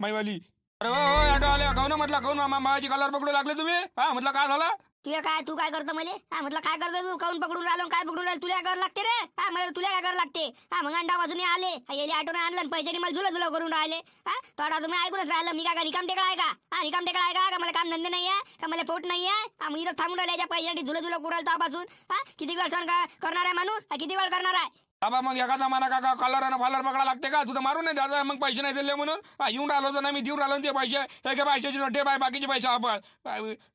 माईवाली. अरे हो म्हटलं काहून मामाची कलर पकडू लागले तुम्ही. हा म्हटलं काय झालं? तुला काय तू काय करतो मले? हा म्हटलं काय करतो तू? काऊन पकडून राहिलो काय पकडून राहिलो? तुला काय करावं लागते रे? हा मला तुला काय करावं लागते? हा मग अंडा वाजून आले. येले आठवण आणलं आणि पैशाने मला झुला झुला करून राहिले. हा थोडा तुम्ही ऐकूनच राहिलं. मी काय रिकाम टेकडा आहे का? हा रिकाम टेकडा आहे का? का मला काम धंदे नाही आहे का मला पोट नाही आहे हा मग इथं थांबून राहिल्या पैशासाठी झुला झुला करून राहिलं हा किती वेळ सण करणार आहे माणूस? हा किती वेळ करणार आहे? बाबा मग एखादा मला का कलर आणि फालर पकडा लागते का? तुझं मारून नाही दादा मग पैसे नाही दिले म्हणून. हा, येऊन राहिलो तर ना मी देऊन राहिलो ते पैसे. हे काय पैशाचे नोटे बाय बाकीचे पैसे आपण.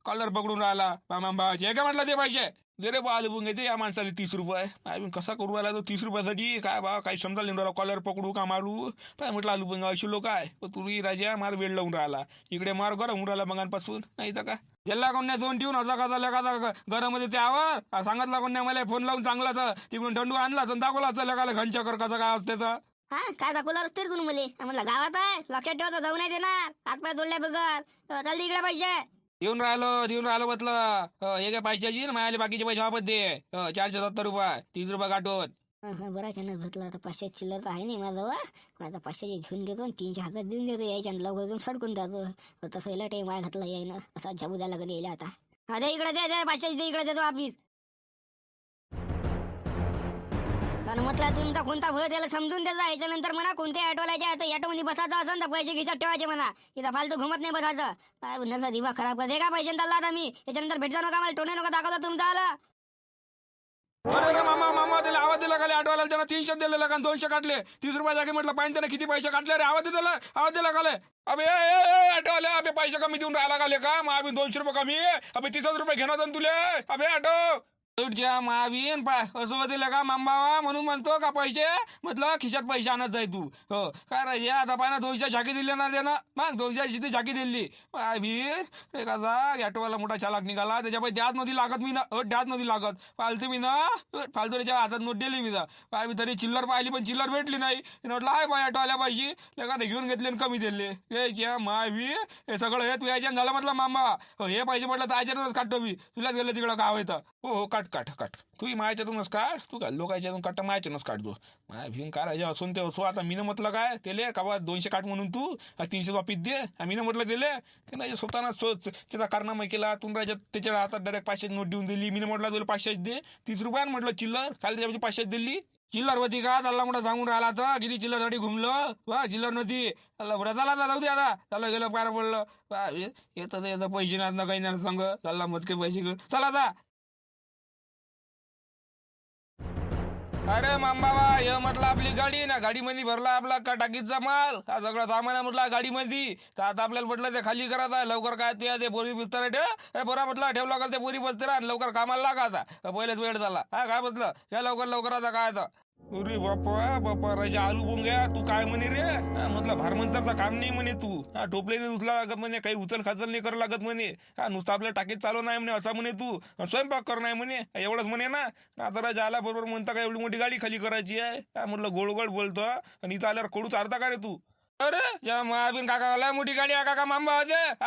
कलर पकडून राहिला. मामा बाबाचे हे काय म्हटलं ते पैसे? दे रे बा आलू घेते या माणसाला तीस रुपये. अजून कसा करू राहिला तो तीस रुपयासाठी? काय बा काही समजा लिहून कॉलर पकडू का मारू? काय म्हटलं आलू पंगा अशी लोक आहे. तुम्ही राजा मार वेळ लावून राहिला. इकडे मार गरम होऊन राहिला मगांपासून. नाही तर का ज्याला कोण्या दोन ठेवून असा कसा लेखाचा घरामध्ये त्यावर हा, सांगितला कोण्या मला फोन लावून चांगला तर. तिकडून दंडू आणला तर दाखवला असं लेखाला घनचक्कर कसं काय असते तर. हा काय दाखवलं असते रे तू मले? म्हटलं गावात आहे लक्षात ठेवता जाऊ नाही देणार. हातपाय जोडल्या बघत चल इकडे पैसे. येऊन राहिलो देऊन राहिलो म्हटलं. हो, काय पैशाची ना माझ्या बाकीचे पैसे वापस दे. चारशे सत्तर रुपये तीस रुपये काटून बरं अचानक घेतलं आता पाचशे चिल्लर तर आहे नाही माझ्याजवळ. आता पाचशेचे घेऊन घेतो आणि तीनशे हातात देऊन देतो यायच्या लवकर देऊन सडकून जातो. तसं याला टाईम वाया घातला यायनं. असा जाऊ द्यायला कधी यायला आता. हा द्या इकडे द्या द्या पाचशे दे इकडे देतो ऑफिस आणि म्हटलं तुमचा कोणता भय त्याला समजून द्यायचा याच्यानंतर म्हणा कोणत्या ऑटोला जायचं ऑटोमध्ये बसायचं असेल तर पैसे खिशात ठेवायचे म्हणा. इथं फालतू घुमत नाही बसायचं. काय दिवा खराब करते. का पैसे चालला आता मी याच्यानंतर भेटतो नका मला टोने नका दाखवता तुमचा आला. अरे मामा मामा त्याला आवाज दिला खाली. आठवायला त्यानं तीनशे दिले लगा दोनशे काटले. तीस रुपये जागे म्हटलं पाहिजे त्याने किती पैसे काटले रे? आवाज दिला आवाज दिला खाले. अबे ए, ए, ए, आठवले अबे पैसे कमी देऊन राहिला खाले का? मग आम्ही दोनशे रुपये कमी. अबे तीसच रुपये घेणार जाऊन तुले? अबे आठव. ज्या महावीन पाय असं होतील का मामावा म्हणून म्हणतो का पैसे? म्हटलं खिशात पैसे आणत जाय तू. हो. काय रे आता पाय ना दोनशे झाकी दिली ना त्यानं? मग दोनशे ती झाकी दिली. वीर एखादा ऑटोवाला मोठा चालक निघाला. त्याच्या पाय द्याच नव्हती लागत मी ना. द्याच नव्हती लागत. फालतू मी ना फालतू त्याच्या हातात नोट दिली मी ना. पाय मी तरी चिल्लर पाहिली पण चिल्लर भेटली नाही. म्हटलं आहे पाय ऑटोवाल्या पाहिजे लेखाने घेऊन घेतले आणि कमी दिले. हे क्या महावीर हे सगळं हे तू याच्यानं झालं म्हटलं मामा हो, हे पाहिजे म्हटलं तर आयच्यानंच काढतो मी. तुलाच गेलं तिकडं काय होतं हो हो काट काट काट. तू मायाच्यातूनच काढ. तू काय लोकांच्यातून काढ मायाच्यानूनच काढतो माया भिंग काढायचे असून ते असो आता मीनं म्हटलं काय? तेले का बा दोनशे काट म्हणून तू? तीनशे वापिस दे? आ, मीनं म्हटलं दिले ते नाही स्वतःना सोच त्याचा कारनामा केला. तू राजा त्याच्या हातात डायरेक्ट पाचशे नोट देऊन दिली. मीनं म्हटलं तुला पाचशेच दे. तीस रुपयानं म्हटलं चिल्लर. काल त्याच्या पाचशेच दिली. चिल्लर होती का? चालला मोठा सांगून राहिला तर किती चिल्लरसाठी घुमलं. वा चिल्लर नव्हती. चालला बरं झाला जाऊ दे आता. चाललं गेलं पार पडलं. वा, येतं येतं पैसे नाही ना काही नाही सांग. चालला मजके पैसे घेऊन. चला आता. अरे मामबाबा हे म्हटलं आपली गाडी ना गाडीमध्ये भरला आपला का टाकीचा माल. हा सगळं सामान आहे म्हटलं गाडीमध्ये. तर आता आपल्याला म्हटलं ते खाली करत आहे लवकर काय ते ते बोरी बिस्तर ठेव हे बरं म्हटलं ठेवला का ते बोरी बसते आणि लवकर कामाला लागा आता. पहिलेच वेळ झाला. हा काय म्हटलं? या लवकर लवकर आता काय आता? अरे बाप्पा बाप्पा राजा आलू बोंग्या तू काय म्हणे रे? हा, म्हटलं भारमंतरचा काम नाही म्हणे तू. हा टोपलेने उचला लागत म्हणे काही उचल खाचल नाही करावं लागत म्हणे. हा नुसतं आपल्या टाकीत चालू नाही म्हणे असा म्हणे तू. स्वयंपाक कर नाही म्हणे एवढंच म्हणे ना. आता राजा आला बरोबर म्हणता का एवढी मोठी गाडी खाली करायची आहे? हा म्हटलं गोड गोड बोलतो आणि इथं आल्यावर कडू चारता का रे तू? अरे या महाबीन काका लय मोठी गाडी आहे काका मामा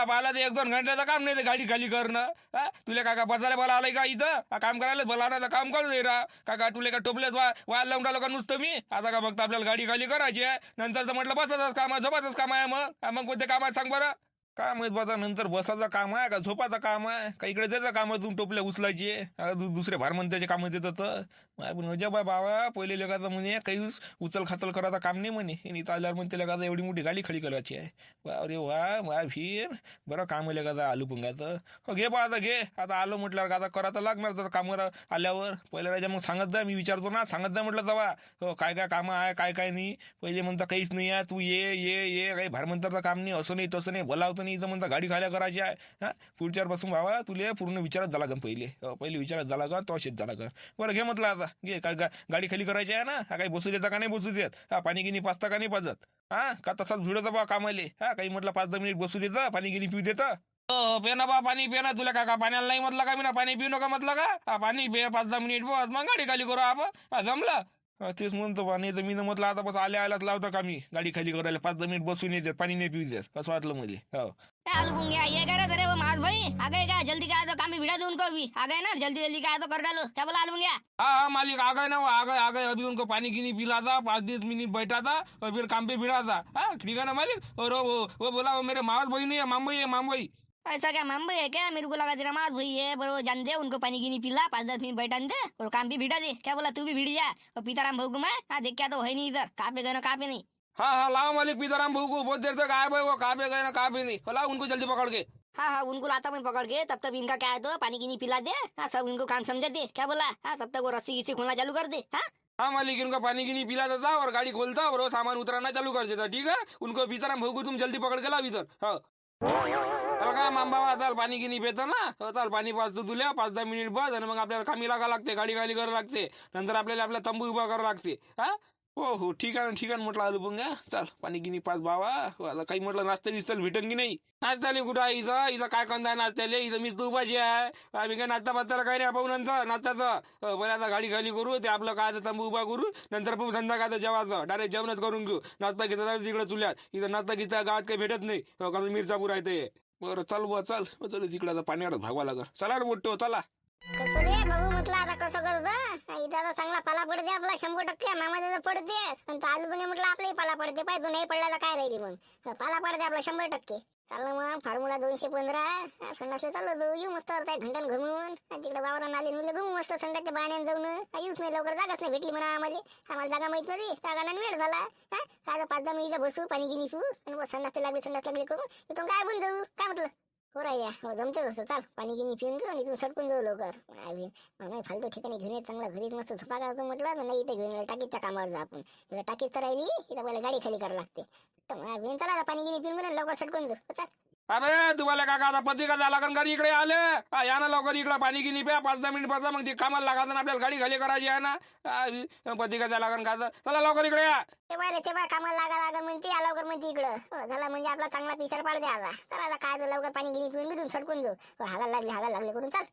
बाला ते एक दोन घंट्याचं काम नाही ते गाडी खाली करणं. हा तुले काका बसायला बोला आलाय का इथं? हा काम करायला बोला नाही तर काम करू दे रा. काका तुले का टोपलेच वा वाल लावून राहिलो का नुसतं मी? आता का फक्त आपल्याला गाडी खाली करायची आहे? नंतर तर म्हटलं बसायचंच काम आहे झोपाचंच काम आहे मग. हा, मग कोणते कामात सांग बरं? काय माहीत बाजा नंतर बसाचं काम आहे का? झोपाचं काम आहे? का इकडे जायचं काम आहे? तुम्ही टोपल्या उचलायचे? हा, दु- दुसरे भारमंत्र्याचे कामं देतात तर. पण अजब आहे बाबा. पहिले लेखाचं म्हणे काही उचल खाचल करायचं काम नाही म्हणे. आणि इथं आल्यावर म्हणते लेखाचं एवढी मोठी गाडी खडी करायची आहे. वा अरे वा वा फिर बरं काम आहे लेखाचं आलू पंगाचं हो घे बा आता घे. आता आलो म्हटल्यावर का आता करायचं लागणार जर कामावर आल्यावर. पहिले राजा मग सांगत जा मी विचारतो ना. सांगत जा म्हटलं तेव्हा हो काय काय कामं आहे काय काय नाही. पहिले म्हणता काहीच नाही आहे. तू ये ये ये. काही भारमंतरचं काम नाही असं नाही तसं नाही. बोलावतं नाही इथं म्हणता गाडी खायला करायची आहे. हा? पुढच्या बसून बाबा तुले पूर्ण विचारात झाला का पहिले. पहिले विचारात झाला का तो शेत झाला का बरं घे म्हटलं आता. घे काय गा- गाडी खाली करायची आहे ना? हा काही बसू देता का नाही बसू देत? हा पाणी गिनी पाचता का नाही पाजत? हा का तसाच भिडत बा कामाले? हा काही म्हटलं पाच दहा मिनिट बसू देतं? पाणी गिनी पिऊ देतं? हो पेना बा पाणी पेना तुला का का पाण्याला नाही म्हटलं का मी ना पाणी पिऊ नका म्हटलं का? हा पाणी पे पाच दहा मिनिट बस. मग गाडी खाली करू आपण. हा जमलं? हा, तेच म्हणतो पाणी तर मी म्हटलं आता बस आल्या आल्याच लावता का मी? गाडी खाली करायला पाच दहा मिनिट बसून येतात पाणी नाही पिऊ देत. कसं वाटलं मला? हो. ए, आलू बुंगे ये करे अरे वो मास भाई. आ गए क्या जल्दी क्या तो काम भी भिड़ा दो उनको भी आ गए ना जल्दी जल्दी क्या तो कर डालो क्या बोला आलू बुंगे हाँ हाँ मालिक आ गए ना वो आ गए आ गए अभी उनको पानी की नहीं पिला था पाँच दस मिनट बैठा था और फिर काम पे भिड़ा था हाँ ठीक है ना मालिक? और वो वो, बोला वो मेरे मावस भाई नहीं है है ऐसा क्या मुंबई है क्या? मेरे को लगा तेरा मास भाई है बरो जान दे उनको पानी की नहीं पिला पाँच दस मिनट बैठा दे और काम भी भिड़ा दे। क्या बोला तू भी भिड़ जा। और पीताराम भाऊ को मैं हाँ देख क्या तो है नहीं इधर। कहाँ पे गए ना कहाँ पे नहीं? हाँ हाँ लाओ मालिक पीताराम बहू को बहुत देर से गायब है वो कहाँ पे गए ना कहाँ पे नहीं? लाओ उनको जल्दी पकड़ के। हाँ हाँ उनको लाता मैं पकड़ के तब तक इनका क्या है तो पानी की नहीं पिला दे। हाँ सब उनको काम समझा दे। क्या बोला? हाँ तब तक वो रस्सी गिस्सी खोलना चालू कर दे। हाँ? हाँ मालिक इनको पानी की नहीं पिलाता था और गाड़ी खोलता और वो सामान उतराना चालू कर देता ठीक है? उनको पीताराम भाऊ को तुम जल्दी पकड़ के लाओ इधर। हाँ। काय मामा चाल पाणी गिनी पेत ना. हो, चाल पाणी पाचतो तुला पाच दहा मिनिट बस आणि मग आपल्याला कामी लागा लागते गाडी गाडी करावं लागते. नंतर आपल्याला आपला तंबू उभा करावं लागते. हा? हो हो ठीक आहे ना ठीक आहे ना म्हटलं आलू पंगा चाल पाणी गिनी पाच बावा. हो, आता काही म्हटलं नाचता चल भेटन की नाही? नाचताले कुठं? आहे इथं इथं काय कंदा नाचताले इथं मीच उपाशी आहे. आम्ही काय नाचता पाचताला काही नाही पाहू नंतर नाचताचं बरं आता गाडी खाली करू ते आपलं काय तंबू उभा करू नंतर पाहू संध्याकाळचं जेवायचं. डायरेक्ट जेवणच करून घेऊ. नाचता घेता तिकडे चुल्यात. इथं नाचता घेता गावात काही भेटत नाही. हो, कसं मिरचापूर आहे ते. बरं चल बुवा चल. चल तिकडे आता पाण्यावर भागवा लागल. चला रे मोठं चला. कसं रे? बाबू म्हटलं आता कसं करतो. इथं आता चांगला पाला पडते आपला शंभर टक्के. मामाचा पडते पण आलू बने म्हटलं आपलाही पाला पडते. पाहिजे नाही पडल्याला काय राहिली मग? पाला पडते आपला शंभर टक्के. चाललं मग फॉर्म्युला दोनशे पंधरा. संडासला चाललो जाऊ येऊ मस्त काय घंटन घुमून. तिकडे वावरा नाले मुलं घुमू मस्त संडाच्या बाण्यात जाऊन. येऊच नाही लवकर. जागाच नाही भेटली म्हणा आम्हाला. आम्हाला जागा माहीत नव्हती. जागा नाही वेळ झाला. हा काय पाच दहा मिनिटं बसू पाणी गिनी पिऊ. आणि बस लागले लागली संडास लागली करू इथून काय पण जाऊ? काय म्हटलं? हो राया हो जमते तसं चाल पाणी गिनी पिऊन घेऊ आणि इथून सटकून जाऊ लवकर. नाही नाही फालतू ठिकाणी घेऊन येत चांगला घरीच मस्त झोपा काढतो म्हटलं नाही इथे घेऊन टाकीच्या कामावर जा आपण. इथं टाकीच तर राहिली इथं पहिला गाडी खाली करावं लागते. तर चला पाणी गिनी पिऊन घेऊन लवकर सडकून जाऊ. हो, चाल. अरे तुम्हाला काका आता पत्रिका द्या लागन? घरी इकडे आले. हा, या ना लवकर इकडे पाणी गिनी प्या. पाच दहा मिनिट बसा मग ते कामाला लागायचं ना आपल्याला गाडी खाली करायची आहे ना. हा, पत्रिका द्या लागन का चला लवकर इकडे या. तेव्हा रे तेव्हा कामाला लागा लागा म्हणते या लवकर म्हणते इकडं. हो, झाला म्हणजे आपला चांगला पिशर पाडते आता. चला आता काय झालं, लवकर पाणी गिनी पिऊन घेऊन सडकून जाऊ. हो, हागायला लागले हागायला लागले करून चाल.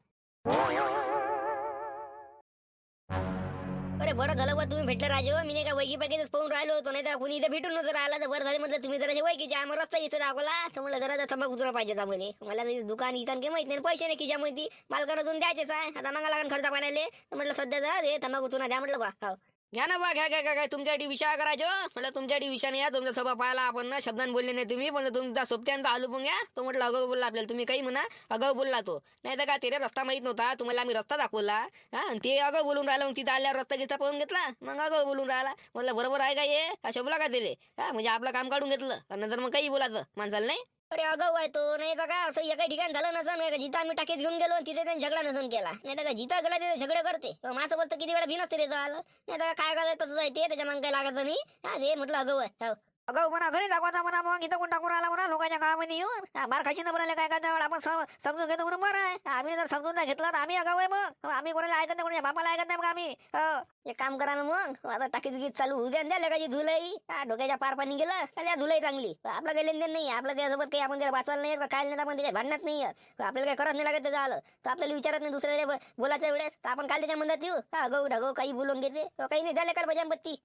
अरे बरं झालं बा तुम्ही भेटलं राजे हो. मी नाही का वैकी पैकीच पाहून राहिलो होतो नाही तर कुणी इथं भेटून नजर आला तर बरं झालं म्हटलं तुम्ही जरा वैकीच्या आम्हाला रस्ता इथे दाखवला. तर मला जरा थंबा उतरा पाहिजे होता मला मला दुकान इकान काही माहीत नाही पैसे नाही खिशामध्ये. मालकानं दोन द्यायचेच आहे. आता मागा लागेल खर्च पाण्याले म्हटलं सध्या जरा हे थंबा उतरा द्या म्हटलं बा हो. घ्या ना बा घ्या घ्या काय तुमच्यासाठी विषय करायचो. म्हटलं तुमच्यासाठी विषयाने या तुमचा सभा पाहिला आपण ना. शब्दान बोलले नाही तुम्ही पण तुमचा सोबत्यांचा आलू पण घ्या. तो म्हटलं अगाऊ बोलला आपल्याला. तुम्ही काही म्हणा अगाऊ बोलला तो. नाही तर का तेरे रस्ता माहीत नव्हता. तुम्हाला आम्ही रस्ता दाखवला. हा ते अगाऊ बोलून राहिला मग तिथं आल्यावर रस्ता घेता पाहून घेतला. मग अगाऊ बोलून राहिला. म्हटलं बरोबर आहे का हे? का शोभला का दिले हा म्हणजे आपलं काम काढून घेतलं. नंतर मग काही बोलायचं माणसाला नाही. अरे अगाऊ आहे तो नाही तर काय असं एका ठिकाणी झालं नसन नाही का जिथं आम्ही टाकीत घेऊन गेलो आणि तिथे त्यांनी झगडा नसून केला. नाही तर का जिथं गेला तिथे झगडे करते. माझं बोलतं किती वेळा भिन असते त्याचं आलं नाही तर काय करायचं तसंच आहे ते त्याच्या मग काय लागायचं नाही. हा ते म्हटलं अगाऊ आहे अगं म्हणा घरी दाखवायचा म्हणा मग. इथं कोण टाकून आला म्हणा? लोकांच्या गावामध्ये येऊन. मार खाशी म्हणाले काय काय आपण समजून घेतो म्हणून बरं आहे आम्ही जर समजून नाही घेतला तर आम्ही अगाऊ आहे मग. हो, आम्ही कोणाला ऐकत नाही कोणाच्या बापाला ऐकत नाही मग आम्ही. हो. एक काम करा ना मग. हो, आता टाकीच गीत चालू. उद्या द्या ना धुलाई डोक्याच्या पार पाणी गेलं त्या धुलाई चांगली? आपलं काही लेनदेन नाही. आपलं त्यासोबत काही आपण त्याला वाचवायला नाही काय नाही आपण त्याच्या भांडणात नाही आपल्याला काही करत नाही लागत त्याचं आलं. तर आपल्याला विचारत नाही दुसऱ्याला बोलायच्या वेळेस. तर आपण काल त्याच्या मंदात येऊ. हा गहू ढगो काही बोलून घेते काही नाही. झाले काल बजांबत्ती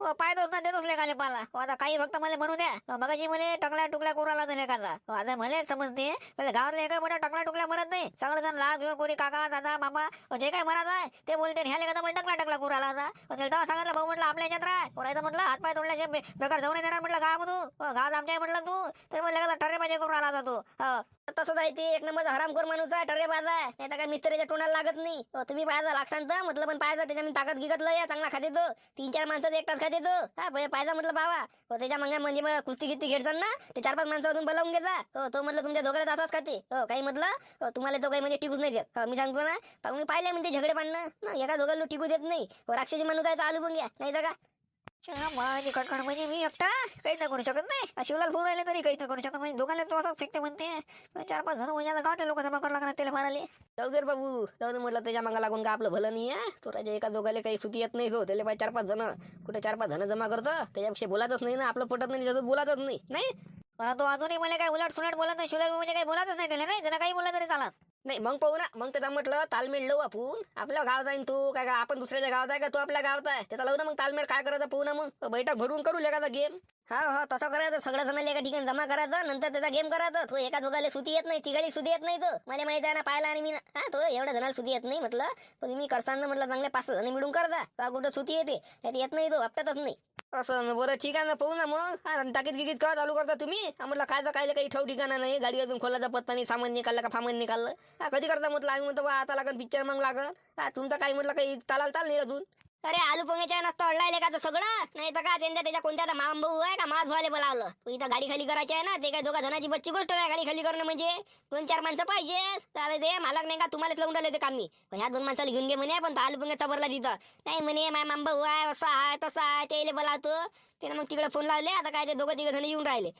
पाहतो पाहतोच ना देतोच लेखाले पाला. हो, आता काही फक्त मला म्हणू द्या. हो, मगाशी मला टकल्या टुकल्या करून आला लेखाचा. हो, आता मला समजते. गावातले एका मोठ्या टकला टुकल्या मरत नाही. सगळं जण लहान घेऊन कोरी काका दादा मामा जे काही मरत आहे ते बोलते ह्या लेखाचा मला टकला टकला करून आला होता हो, त्याला सांगितलं भाऊ म्हटलं आपल्या याच्यात राह कोणाचं म्हटलं हातपाय तोडल्याचे बेकार जाऊन येणार म्हटलं गावामधून. गावात आमच्या म्हटलं तू. तर मग लेखाचा टर्रे पाहिजे करून आला होता तो. तसंच आहे ते. एक नंबर हरामखोर माणूस आहे टरे बाजा आहे. नाही तर काय मिस्त्रीच्या तोंडाला लागत नाही. हो, तुम्ही पाहायचा लागसान तर म्हटलं पण पाहायचा त्याच्या ताकद गिगतलं या चांगला खाते तो. तीन चार माणसाचं एकटाच खाते तो. हा पहिले पाहायचा म्हटलं बाबा हो त्याच्या मग म्हणजे मग कुस्ती गिस्ती घेडसान ना ते चार पाच माणसातून बोलावून घेतला हो तो म्हटलं तुमच्या दोघाला तासाच खाते. हो काही म्हटलं हो, तुम्हाला तो काही म्हणजे टिकूच नाही देत. हो, मी सांगतो ना मी पाहिले म्हणजे झगडे पाडणं. ना, एका दोघांना टिकू देत नाही. हो, राक्षसी माणूस आहे तर आलू पण घ्या. नाही तर का माझी कटकट म्हणजे मी एकटा काहीच नाही करू शकत नाही. शिवलाल फोन राहिले तरी काहीच नाही करू शकत. म्हणजे दोघांना तो असं फेकते म्हणते चार पाच जण म्हणजे गावातल्या लोक जमा करावं लागणार त्याला माराले जाऊ दे बाबू. जाऊ दे म्हटलं त्याच्या मागा लागून का आपलं भलं नाही आहे तो राजा एका दोघाले काही सुती येत नाही. तो त्याला पाहिजे चार पाच जण. कुठे चार पाच जण जमा करतं? त्याच्यापेक्षा बोलायचंच नाही ना. आपलं पटत नाही त्याच्यात बोलायचंच नाही. नाही? पण तो अजूनही मला काय उलट सुलट बोलत नाही. शिवलाल म्हणजे काही बोलायचंच नाही त्याला. नाही? जरा काही बोललं तरी चालत. नाही मग पाहू ना. मग त्याचा म्हटलं तालमेळ लावू आपण. आपल्या गाव जाईन तू. काय का आपण दुसऱ्याच्या गावात आहे का? तू आपल्या गावात आहे. त्याचा लावू ना मग तालमेळ. काय करायचं पाहू ना मग. बैठक भरून करू एखादा गेम हा हा तसं करायचं. सगळं जणांना एका ठिकाणी जमा करायचं. नंतर त्याचा गेम करायचा. तो एका दोघाला सुती येत नाही तिघाली सुती येत नाही तो. मला माहिती आहे ना पाहिला आणि मी ना हा तो एवढ्या जणाला सुती येत नाही म्हटलं. पण मी करताना म्हटलं चांगले पाच जण मिळून करता. का कुठं सुती येते? त्यात येत नाही तो. हप्त्यातच नाही. असं बरं ठीक आहे ना पाहू ना मग. आणि टाकीत गिकीत का चालू करता तुम्ही? म्हटलं खायचं काय काही ठेव ठिकाणा नाही. गाडी अजून खोलाचा पत्ता नाही सामान निकाललं का फामान निकाललं? कधी करता म्हटलं? आम्ही म्हणतो बा आता लागन पिक्चर मग लागल तुमचं काही म्हटलं काही चालाल चाल नाही अजून? अरे आलू पोंगेच्या नसतं अडलायले का सगळं. नाही तर का त्यांच्या त्याच्या कोणत्या माम भाऊ आहे का माझ भावाले बोलावलं. इथं गाडी खाली करायची आहे ना ते काय दोघा जणाची बच्ची गोष्ट आहे गाडी खाली करणं म्हणजे? दोन चार माणसं पाहिजे. तर ते मालक नाही का तुम्हालाच लावून राहिले ते काम. मी ह्या दोन माणसाला घेऊन घे म्हणे पण तो आलू पोंगे चबरला तिथं नाही म्हणे माय माम भाऊ आहे असं आहे तसं आहे ते बोलावतो. त्यानं मग तिकडे फोन लावले आता काय ते दोघं तिघं जण येऊन राहिले.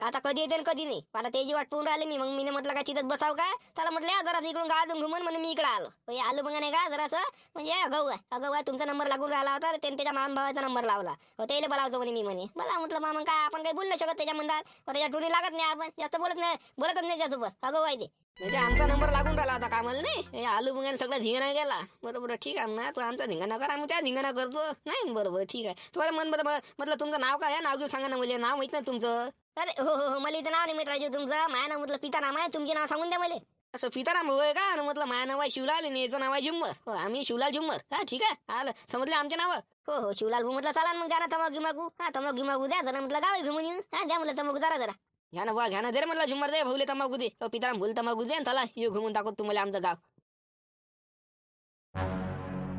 आता कधी येते आणि कधी नाही. आता त्याची वाट पाहून राहिले मी. मग मी म्हटलं काय तिथं बसाव काय? त्याला म्हटलं जरा इकडून गावातून घुमून म्हणून मी इकडे आलो. म्हणजे आलो बघा नाही का जरासं. म्हणजे अगाऊ आहे अगाऊ आहे तुमचा नंबर लागून राहिला होता त्याने त्याच्या मामा भावाचा नंबर लावला. हो त्याला बोलावतो म्हणे मी म्हणे. मला म्हटलं मामा काय आपण काही बोलू नाही शकत त्याच्या म्हणतात त्याच्या टोणी लागत नाही आपण. जास्त बोलत नाही बोलतच नाही त्याच्यासोबत. अगाऊ आहे ते म्हणजे आमचा नंबर लागून राहिला होता कामाला नाही? आलू मुंग्याने सगळा धिंगाणा गेला बरोबर ठीक आहे. ना तू आमचा धिंगाणा कर आम्ही त्या धिंगाणा करतो. नाही? बरोबर ठीक आहे. तुम्हाला मन बरं म्हटलं तुमचं नाव काय? आहे नाव घेऊ सांगा ना मला. नाव माहीत नाही तुमचं. अरे हो हो हो मला इथं नाव नाही माहीत राजू तुमचं. माझ्या नाव म्हटलं पिता नाम आहे. तुमचे नाव सांगून द्या मला. असं पिताराम आहे का? म्हटलं माझं नाव आहे शिवलाल आणि याचं नाव आहे झुम्मर. हो आम्ही शिवलाल झुम्मर. हा ठीक आहे. आलं. समजले आमचे नाव हो हो शिवलाल म्हटलं चला ना मग ना तमाक गिमागू हा तमाक गिमागू द्या जरा म्हटलं गावी घेऊन येऊ. हा द्या म्हटलं तमाकू जरा जरा. घ्या ना बा घ्या ना दे रे म्हटलं झुमर दे भाऊले तंबाखू दे. हो पिताराम भूल तंबाखू दे आणि चला येऊ घुमून दाखवतो तुम्हाला आमचं गाव.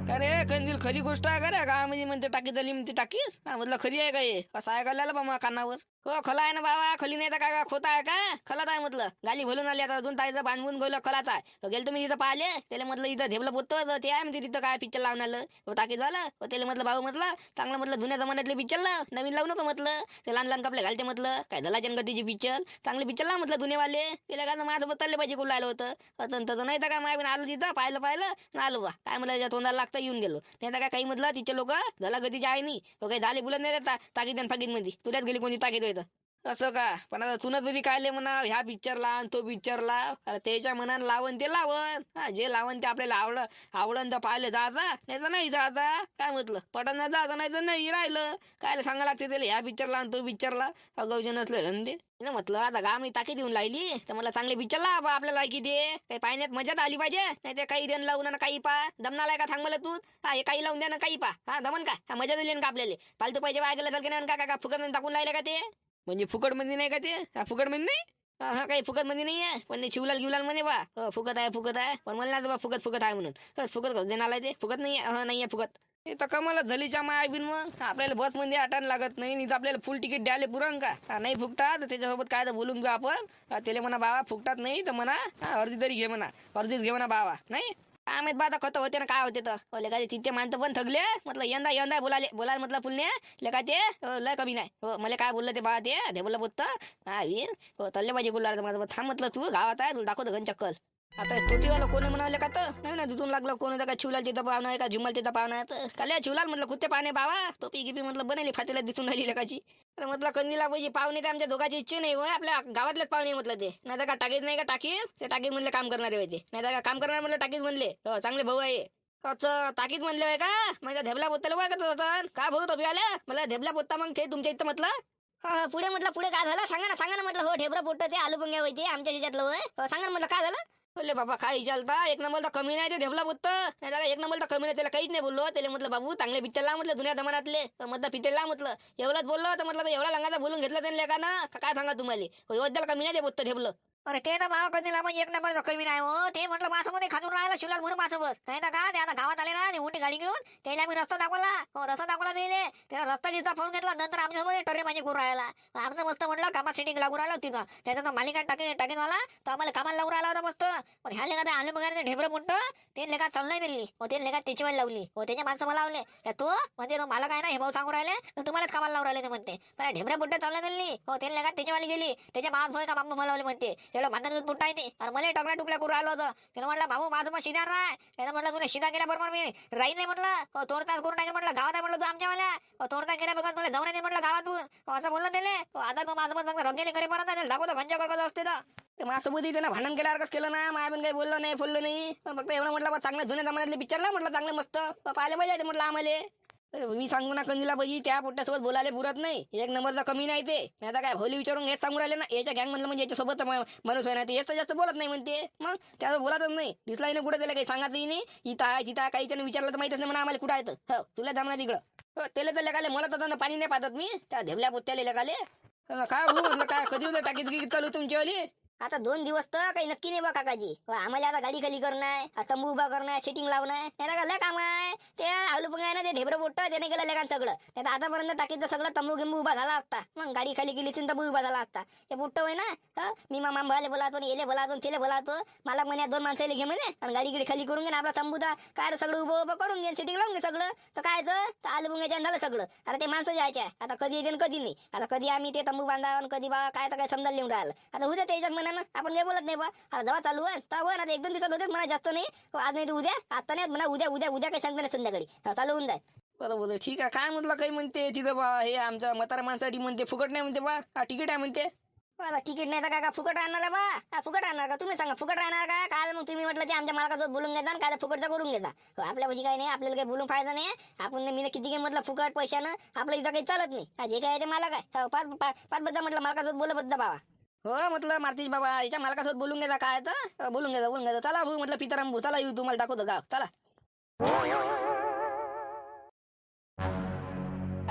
का रे कंदील खरी गोष्ट आहे का रे? गावामध्ये म्हणते टाकी झाली म्हणते टाकीस हा म्हटलं खरी आहे का हे? असं ऐकायला बा मग कानावर? हो खला आहे ना बाबा खली नाही तर काय का खोता आहे का? खलाच आहे म्हटलं. गाली भरून आली आता अजून ताईचं बांधून गेलं खलाच आहे. गेलं तुम्ही तिथं पाहिले त्याला म्हटलं इथं झेपलं पोतं ते आहे म्हणजे तिथं काय पिक्चर लावून आलं? हो टाकी झालं त्याला म्हटलं भाऊ म्हटलं चांगलं म्हटलं जुन्या जमान्यातले पिक्चर लाव नवीन लावू नको म्हटलं. ते लहान लहान कपडे घालते म्हटलं काय झाला गतीची पिक्चर चांगले पिक्चर लाव म्हटलं जुनेवाले. तिला काय माझं चालले पाहिजे कोण आलं होतं. असं तसं नाही तर काय माय आलो तिथं पाहिलं पाहिलं ना आलो बा. काय म्हटलं तोंडाला लागतं येऊन गेलो. नाही तर काय काही म्हटलं तिचे लोक झाला गतीचे आहे नाही हो काही झाले बोलत नाही देता ताकीद आणि फाकीदमध्ये. तुलाच गेली कोणती ताकीद होतं असं का? पण आता तुला तरी कायले म्हणा ह्या पिक्चर लाव तो पिक्चर लाव त्याच्या मनान लावण ते लावण. हा जे लावण ते आपल्याला आवड आवडन तर पाहिलं जायचा नाही तर नाही जायचा काय म्हटलं? पटन नाही जायचं नाही तर नाही राहिलं. काय सांगा लागते त्याला ह्या पिक्चर लावून तो पिक्चर ला. अगवजे नसले ना म्हटलं आता गावनी ताकीद येऊन लाईली तर मला चांगले पिक्चर लाव बा आपल्याला की दे. काही पाहण्यात मजाच आली पाहिजे. नाही ते काही देण लावून ना काही पा. दमनालाय का सांग मला तू? हा हे काही लावून द्या ना काही पा. हा दमन का? हा मजा दिली ना का आपल्याला? फालतू पैसे वाया गेलं तर का का- का फुकट टाकून राहिले का ते? म्हणजे फुकटमध्ये नाही का ते? हा, फुकटमध्ये नाही? हा हा, काही फुकटमध्ये नाही आहे? पण ते शिवलाल गिवलाल म्हणे बा. हो, फुकत आहे फुकत आहे. पण मला बा फुकत फुकत आहे म्हणून. फुकत फुकट देणार आहे ते. फुकत नाही आहे. हा, नाही आहे फुकत हे तर कमाला झलीच्या माय बिन मग. आपल्याला बसमध्ये आटायला लागत नाही नाही तर आपल्याला फुल तिकीट द्यायला पुरण का? नाही फुकटा तर त्याच्यासोबत काय तर बोलून घेऊ आपण. त्याला म्हणा बाबा फुकटात नाही तर म्हणा अर्धी तरी घे म्हणा. अर्धीच घे म्हणा बाबा. नाही? काय माहीत बा आता खत होते ना काय होते तर. ओले ते तिथे मानतं पण थकले म्हटलं यंदा यंदा बोलाले बोलायला म्हटलं पुलने लेका ते हो, लय कमी नाही. हो मला काय बोललं ते बा ते ते बोललं बोलत. काय होईल? हो तल्ले पाहिजे गुलाल माझं थांब म्हटलं तू गावात आहे तुला दाखवतो घन चक्कल. आता टोपीवाला कोणी म्हणाले का तर? नाही ना दिसून लागलं कोणी का चिवलालचे पाहुणा आहे का झुमलचे पाहुणा आहे तर? काल्या चिवलाल म्हटलं कुत्ते पाहणे बाबा. टोपी गिपी म्हटलं बनली फातीला दिसून राहिली लेकाची. तर म्हटलं कंदीला पाहिजे पाहुणे तर आमच्या दोघांची इच्छा नाही होय. आपल्या गावातलेच पाहुणे म्हटलं ते. नाही तर का टाकीत नाही का टाकीत? ते टाकीत म्हणले काम करणारे होते नाही तर का काम करणारे म्हणलं टाकीत म्हणले. हो चांगले भाऊ आहे. अच्छा टाकीच म्हणले होय का? माझ्या धेबला पोत्ताला वय का का काय भाऊ टोपी आल्या मला धेबला पोत्ता मग ते तुमच्या इथं म्हटलं? हा, पुढे म्हटलं पुढे काय झालं? सांगा ना सांगा ना म्हटलं. हो ढेबरा पोट्ट ते आलू पंग्या होते आमच्या शेजातलं होय. सांगा ना म्हटलं काय झालं? बोलले बाबा काय विचारता एक नंबर तर कमी नाही ते देवला बोलत. नाही दादा एक नंबर तर कमी नाही त्याला काहीच नाही बोललो. त्याला म्हटलं बाबू चांगले पिक्चर ला म्हटलं जुन्या जमान्यातले तर म्हटलं पिक्चर ला म्हटलं. एवढंच बोललो तर म्हटलं तर एवढा लंगाचा बोलून घेतलं त्यांनी लेखानं का काय सांगा तुम्हाला? योद्याला कमी नाही ते बोलतं ठेवलं अरे ते तर भाव कधी म्हणजे एक नंबर कमी नाही हो. ते म्हटलं माझ्यामध्ये खाजून राहिला शिवलाल म्हणून माझ्यासोबत नाही तर का? ते आता गावात आले ना ते मोठी गाडी घेऊन त्याला मी रस्ता दाखवला. हो रस्ता दाखवला दिले त्याला रस्ता दिसता फोन घेतला नंतर आमच्यासोबत टरे माझे करून राहिला. आमचं मस्त म्हटलं कामात सेटिंग लागून राहिलं तिथं. त्याचा तर मालिका टाकी टाकीन मला. तो आम्हाला कामाला लावून राहिला होता मस्त. पण ह्या लेखा आले वगैरे ढेबरं मोठं. ते लेखात चालू नाही दिली. हो ते लेखात त्याची वेळ लावली. हो त्याच्या माणसं मला लावले. त्या तो म्हणजे तो मला काय ना हे भाऊ सांगून राहिले. तर तुम्हालाच कामाला लावून राहिले ते म्हणते. पण ढेबरं मोठं चालू नाही दिली. हो ते लेखात त्याच्यावाली गेली. त्याच्या मास का बाबा मला लावले म्हणते. तेवढं भांडण मोठा आहे अरे मला टोकला टुकला करू आलो होतं. त्याला म्हटलं भाऊ माझं मग शिदार राय त्यानं म्हटलं तुला शिदा केल्या बरोबर मी राहील नाही म्हटलं. तोडता तोडताच करून टाकेल म्हटलं. गावात म्हटलं तू आमच्यावाल्या. तोडता केल्या बघा तुला जाऊन येते म्हटलं गावातून. तू असं बोललं त्याला. आता तो माझं मग रंगेले करे परत दाखवतो घंच्या करत असते तर ते माझ्यासोबत त्यानं भांडण केल्यासारखंच केलं ना? माय पण काही बोललो नाही बोललो नाही. फक्त एवढं म्हटलं बा जुन्या जमान्यातले पिक्चरला म्हटलं चांगलं मस्त. पाहायला पाहिजे म्हटलं आम्हाला. मी सांगू ना कंदीला पाहिजे त्या पोट्यासोबत बोलायला पुरत नाही. एक नंबरचा कमी नाही ते. नाही आता काय भोली विचारून हेच सांगून राहिले ना. याच्या गँग म्हणलं म्हणजे याच्यासोबत माणूस आहे ना ते. तर जास्त बोलत नाही म्हणते. मग त्याचं बोलतच नाही. दिसला नाही कुठे त्याला काही सांगायचंही नाही. इथं आहे तिथं काही त्याने विचारलं तर माहितच नाही म्हणा आम्हाला कुठं आहे हो तुला जमणार तिकडं. हो, त्याला तर लेखाले मला तर पाणी नाही पाहतात मी. त्या धेवल्या पोत्याला लेखाले हो, काय हो म्हटलं काय कधी होतं टाकीत चालू तुमच्यावाली आता दोन दिवस तर काही नक्की नाही बा काकाजी. आम्हाला आता गाडी खाली करणं आहे तंबू उभा करणं आहे सेटिंग लावणं आहे. लय काम आहे. ते आलू आहे ना ते ढेबरं बोट त्याने गेलं लेखान सगळं. त्यात आतापर्यंत टाकीचं सगळं तंबू गिंबू उभा झाला असता. मग गाडी खाली गेली असेल तंबू उभा झाला असता. हे बुट्ट होय ना मी मामा भाले बोलावतो आणि येले बोलावतो तिले तेले बोलावतो. मला म्हणे दोन माणसाला घे म्हणे आणि गाडी गिडी खाली करून घे ना आपला तंबू दा. काय सगळं उभं उभं करून घे सिटिंग लावून घे सगळं. तर काय तर आलू बुंग्याच्या झालं सगळं. आता ते माणसं जायचे आहे आता कधी येते आणि कधी नाही. आता कधी आम्ही ते तंबू बांधावं आणि कधी बा काय तर काय समजायला लिहून राहिलं. आता उद्या त्याच्यात म्हणा ना आपण काय बोलत नाही बा. आता जेव्हा चालू आहे तेव्हा आता एक दोन दिवसात होतेच म्हणा जास्त नाही. हो, आज नाही तर उद्या आता नाही म्हणा उद्या उद्या उद्या काही सांगतो नाही संध्याकाळी. चालू होऊन जाय बरोबर ठीक आहे. काय म्हटलं काही म्हणते तिथं बा हे आमच्या म्हातारा माणसाठी म्हणते फुकट नाही म्हणते बा? तिकीट आहे म्हणते? आता तिकीट नाही तर काय का फुकट राहणार आहे बा. फुकट राहणार का? तुम्ही सांगा फुकट राहणार का? काल मग तुम्ही म्हटलं ते आमच्या मालकासोबत बोलून घेता आणि काय फुकटचा करून घेता हो, आपल्या म्हणजे काही नाही आपल्याला काही बोलून फायदा नाही. आपण मी किती काही म्हटलं फुकट पैशानं आपलं इथं काही चालत नाही. जे काय आहे ते मालक आहे. पाच पाच पाच बद्दा म्हटलं मालकासोबत बोलत बद्दा बाबा. हो म्हटलं मारतीश बाबा याच्या मालकासोबत बोलून घेता काय तर. बोलून घेता बोलून घेता चला भाऊ म्हटलं पिताराम भाऊ चला येऊ तुम्हाला दाखवतो गाव चला.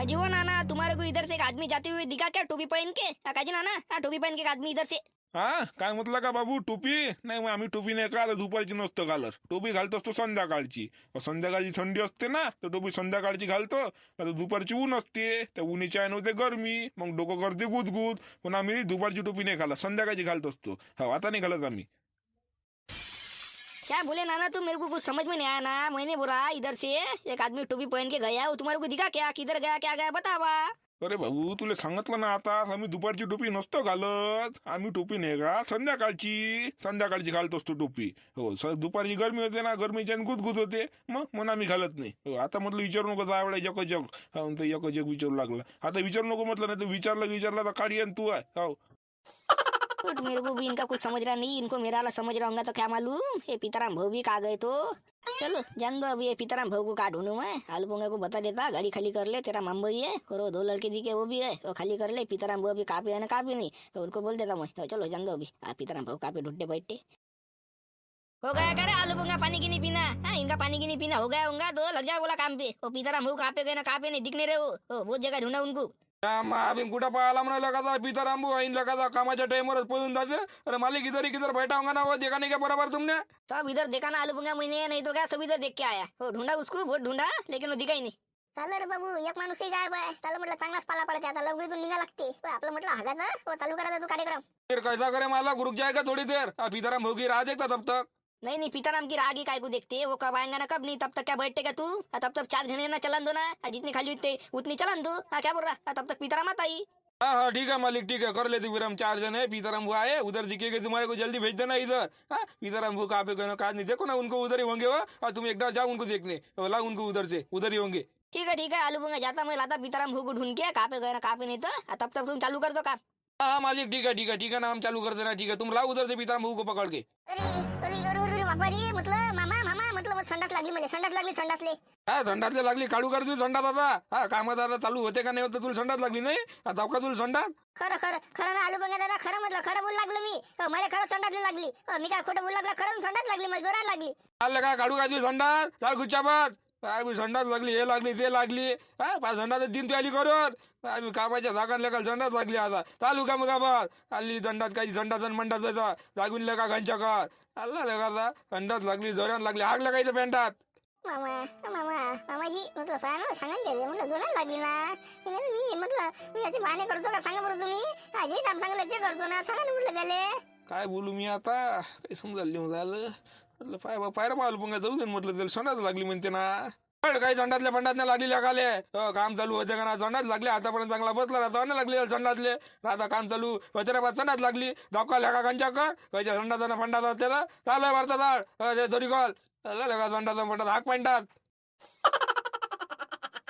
जीवन आना तुम्हारे को इधर से एक आदमी जाते हुए दिखा क्या टोपी पहन के? काजी नाना हाँ टोपी पहन के एक आदमी इधर से। हा? काय म्हटलं का बाबू? टोपी? नाही मग आम्ही टोपी नाही घालत दुपारची नसतो घालत. टोपी घालत असतो संध्याकाळची. संध्याकाळची थंडी असते ना तर टोपी संध्याकाळची घालतो. आता दुपारची ऊन असते त्या उन्हीच्या आहे होते गरमी मग डोकं करते गुदगुद. पण आम्ही दुपारची टोपी नाही घालत संध्याकाळची घालत असतो. हो आता नाही घालत आम्ही. क्या बोले नाना तुम मेरे को कुछ समझ में नहीं आया ना? मैंने बोला इधर से एक आदमी टोपी पहन के गया वो तुम्हारे को दिखा क्या? किधर गया क्या गया बतावा अरे भाऊ तुला सांगितलं ना आता आम्ही दुपारची टोपी नसतो घालत. आम्ही टोपी नाही का? संध्याकाळची. संध्याकाळची घालत असतो टोपी. हो स- दुपारची गरमी होते ना गरमीच्या गुदगुद होते. मग म्हणून आम्ही घालत नाही. हो आता म्हटलं विचारू नको जा एवढा एक जग एक जग विचारू लागला. आता विचारू नको म्हटलं नाही तर विचारलं की विचारलं तर काढी आणि तू आहे हो. बट मेरे को भी इनका कुछ समझ रहा नहीं, इनको मेरा वाला समझ रहा होगा तो क्या मालूम? ये पीताराम भाव भी कहा गए तो? चलो जान दो अभी ये पीताराम भाऊ को का ढूंढू मैं? आलू पोंगा को बता देता, गाड़ी खाली कर ले, तेरा माम भाई है, और वो दो लड़के दिखे वो भी है, वो खाली कर ले, पीताराम भाऊ अभी कापी है ना कापी नहीं? तो उनको बोल देता मैं तो चलो जान दो अभी, आ भाव कापी ढूंढते बैठे? हो गया करे आलू पोंगा पानी की नहीं पीना? हाँ इनका पानी की नहीं पीना, हो गया होगा तो लग जाए बोला काम पे, वो पीताराम भाऊ कहाँ गए ना, कहाँ नहीं, दिखने रहे वो बहुत जगह ढूंढा उनको। आम्ही कुठं पाहायला म्हणा लगाचा पिताराम भाऊ आईन लगाचा कामाच्या टाइमवरच पळून जाते अरे मालिक इधर किधर बैठा होगा ना वो देखा नहीं क्या बराबर तुमने? सब इधर देखा ना आलू पोंगा मैंने नहीं तो क्या सब इधर देख के आया? हो ढूंढा उसको बहुत ढूंढा लेकिन वो दिखा ही नाही। चाललं रे बाबू एक माणूसही गायब आहे. त्याला म्हटलं चांगलाच पाला पडायचा आता लवकरीतून निघा लागते. हो, आपलं म्हटलं हागाचं हो चालू करायचा तू कार्यक्रम. फिर कैसा करे माला रुक जाएगा थोड़ी देर. अब पिताराम भाऊ की राह देखता तब तक. नहीं नहीं पीताराम की रागी काय को देखते हैं, वो कब आएगा ना कब नहीं तब तक क्या बैठेगा तू? हाँ, तब तक चार जने ना चलन दो ना। हाँ, जितनी खाली उतनी उतनी चलन दो। हाँ क्या बोल रहा? हाँ, तब तक पीताराम आता ही। हाँ हाँ ठीक है मालिक ठीक है कर लेते फिर हम चार जन। है पीताराम भाऊ आए उधर दिखेगा तुम्हारे को जल्दी भेज देना इधर। हाँ पीताराम भाऊ कहाँ पे गए कहा नहीं देखो ना उनको उधर ही होंगे वो। और तुम एक बार जाओ उनको देखने। तो ला उनको उधर से उधर ही होंगे। ठीक है ठीक है आलू बुंगा जाता मैं लाता पीताराम भू को ढूंढ के कहाँ पे गए ना कहाँ पे नहीं तो। तब तक तुम चालू कर दो काम। हाँ मालिक ठीक है ठीक है ठीक है ना हम चालू कर देना ठीक है। तुम लाओ उधर से पीताराम भाऊ को पकड़ के। अरे अरे अरे अरे अरे बापा रे म्हटलं मामा मामा म्हटलं संडास लागली मला संडास लागली संडासले हा संडासले लागली काढू कर तुझी संडास आता. हा कामात आता चालू होते का नाही होत तुला संडास लागली नाही? जाऊ का तुला संडास? खरं खरं खरं ना आलू बंगा दादा खरं म्हटलं खरं बोल लागलो मी. मला खरं संडासला लागली. मी काय खोटं बोल लागला खरं संडास लागली मला जोरात लागली. चाललं का काढू का तुझी संडास? चाल गुच्चाबाद काय बी संडास लागली हे लागली ते लागली. हा पाच संडास दिन प्याली करून आम्ही कामाच्या जागान लेखाल संडास लागली आता. चालू का मग आली संडास काही संडास आणि मंडास जायचा. जागून लेखा घंच्या कर. आला लेखाचा संडास लागली जोरान लागली. आग लागायचं पॅन्टात मामा मामा मामाजी म्हटलं फॅन सांगा ना ते म्हटलं लागली ना. मी नाही, मी म्हटलं मी असे बहाणे करतो का? सांगा बरं तुम्ही. हा, जे काम सांगलं ते करतो ना. सांगा ना म्हटलं त्याले. काय बोलू मी आता? काही समजायला नाही झालं. म्हटलं पाय बा पायरा माल पुंगा जाऊ दे न म्हटलं त्याला. संडास लागली म्हणते ना. काही झंडातल्या पंडातल्या लागली लागाले हो, काम चालू होते का ना लागले. आतापर्यंत चांगला बसला राहता ना लागले झंडातले. आता काम चालू. वजराबाद झंडात लागली. धक्का लेखा कांच्या कर. कायच्या संडाचा फंडाचा त्याला चालू आहे भारतात दाळ धरी कॉल. लेखा फंडात. हाक पांडात